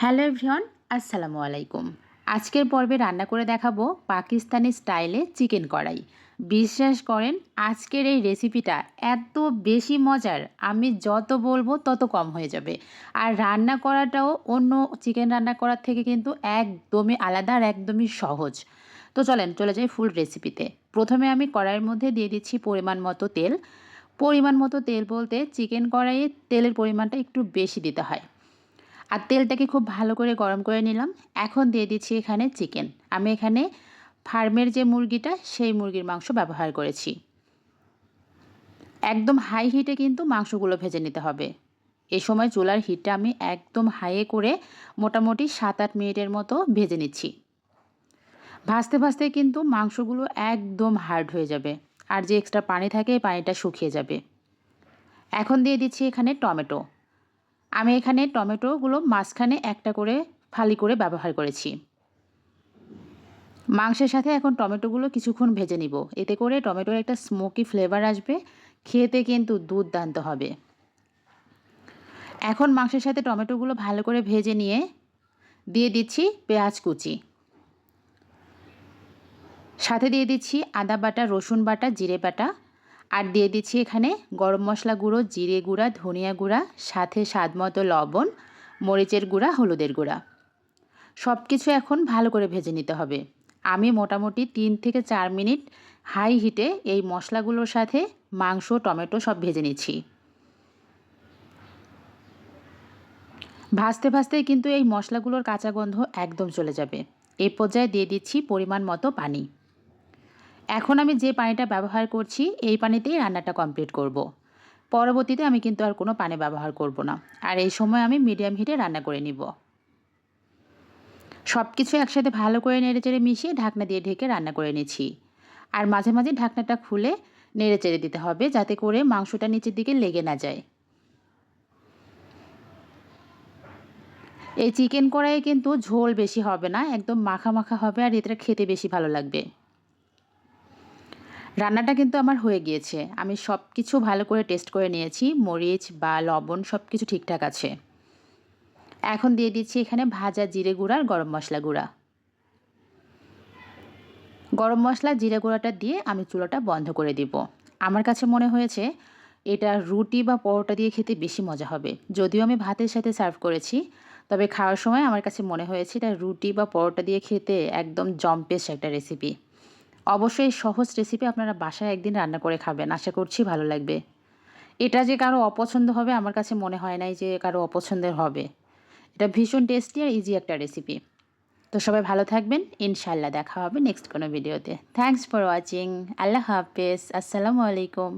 Hello everyone, আসসালামু আলাইকুম। আজকের পর্বে রান্না করে দেখাবো পাকিস্তানি স্টাইলে চিকেন কড়াই। বিশ্বাস করেন, আজকের এই রেসিপিটা এত বেশি মজার, আমি যত বলব তত কম হয়ে যাবে। আর রান্না করাটাও অন্য চিকেন রান্না করার থেকে কিন্তু একদমই আলাদা আর একদমই সহজ। তো চলেন, চলে যাই ফুল রেসিপিতে। প্রথমে আমি কড়াইয়ের মধ্যে দিয়ে দিচ্ছি পরিমাণ মতো তেল। পরিমাণ মতো তেল বলতে চিকেন কড়াইয়ে তেলের পরিমাণটা একটু বেশি দিতে হয়। আর তেলটাকে খুব ভালো করে গরম করে নিলাম। এখন দিয়ে দিচ্ছি এখানে চিকেন। আমি এখানে ফার্মের যে মুরগিটা, সেই মুরগির মাংস ব্যবহার করেছি। একদম হাই হিটে কিন্তু মাংসগুলো ভেজে নিতে হবে। এ সময় চুলার হিটটা আমি একদম হাইয়ে করে মোটামুটি সাত আট মিনিটের মতো ভেজে নিচ্ছি। ভাজতে ভাজতে কিন্তু মাংসগুলো একদম হার্ড হয়ে যাবে। আর যে এক্সট্রা পানি থাকে পানিটা শুকিয়ে যাবে। এখন দিয়ে দিচ্ছি এখানে টমেটো। আমি এখানে টমেটোগুলো মাঝখানে একটা করে ফালি করে ব্যবহার করেছি। মাংসের সাথে এখন টমেটোগুলো কিছুক্ষণ ভেজে নিব। এতে করে টমেটোর একটা স্মোকি ফ্লেভার আসবে। খেতে কিন্তু দুর্দান্ত হবে। এখন মাংসের সাথে টমেটোগুলো ভালো করে ভেজে নিয়ে দিয়ে দিচ্ছি পেঁয়াজ কুচি। সাথে দিয়ে দিচ্ছি আদা বাটা, রসুন বাটা, জিরে বাটা। আর দিয়ে দিচ্ছি এখানে গরম মশলা গুঁড়ো, জিরে গুঁড়া, ধনিয়া গুঁড়া, সাথে স্বাদ মতো লবণ, মরিচের গুঁড়া, হলুদের গুঁড়া। সব কিছু এখন ভালো করে ভেজে নিতে হবে। আমি মোটামুটি তিন থেকে চার মিনিট হাই হিটে এই মশলাগুলোর সাথে মাংস, টমেটো সব ভেজে নিচ্ছি। ভাজতে ভাজতেই কিন্তু এই মশলাগুলোর কাঁচা গন্ধ একদম চলে যাবে। এই পর্যায়ে দিয়ে দিচ্ছি পরিমাণ মতো পানি। এখন আমি যে পানিটা ব্যবহার করছি, এই পানিতেই রান্নাটা কমপ্লিট করব। পরবর্তীতে আমি কিন্তু আর কোনো পানি ব্যবহার করব না। আর এই সময় আমি মিডিয়াম হিটে রান্না করে নিব। সব কিছু একসাথে ভালো করে নেড়ে চেড়ে মিশিয়ে ঢাকনা দিয়ে ঢেকে রান্না করে নিচ্ছি। আর মাঝে মাঝে ঢাকনাটা খুলে নেড়ে চেড়ে দিতে হবে যাতে করে মাংসটা নিচের দিকে লেগে না যায়। এই চিকেন কড়াইয়ে কিন্তু ঝোল বেশি হবে না, একদম মাখা মাখা হবে আর এটা খেতে বেশি ভালো লাগবে। রান্নাটা কিন্তু আমার হয়ে গিয়েছে। আমি সব কিছু ভালো করে টেস্ট করে নিয়েছি। মরিচ বা লবণ সব কিছু ঠিকঠাক আছে। এখন দিয়ে দিচ্ছি এখানে ভাজা জিরে গুঁড়া আর গরম মশলা গুঁড়া। গরম মশলা, জিরে গুঁড়াটা দিয়ে আমি চুলোটা বন্ধ করে দিব। আমার কাছে মনে হয়েছে এটা রুটি বা পরোটা দিয়ে খেতে বেশি মজা হবে। যদিও আমি ভাতের সাথে সার্ভ করেছি, তবে খাওয়ার সময় আমার কাছে মনে হয়েছে এটা রুটি বা পরোটা দিয়ে খেতে একদম জম্পেস একটা রেসিপি অবশ্যই সহজ রেসিপি আপনারা বাসায় একদিন রান্না করে খাবেন। আশা করছি ভালো লাগবে। এটা যে কারও অপছন্দ হবে, আমার কাছে মনে হয় নাই যে কারও অপছন্দের হবে। এটা ভীষণ টেস্টি আর ইজি একটা রেসিপি তো সবাই ভালো থাকবেন। ইনশাল্লাহ দেখা হবে নেক্সট কোনো ভিডিওতে থ্যাংকস ফর ওয়াচিং আল্লাহ হাফেজ। আসসালামু আলাইকুম।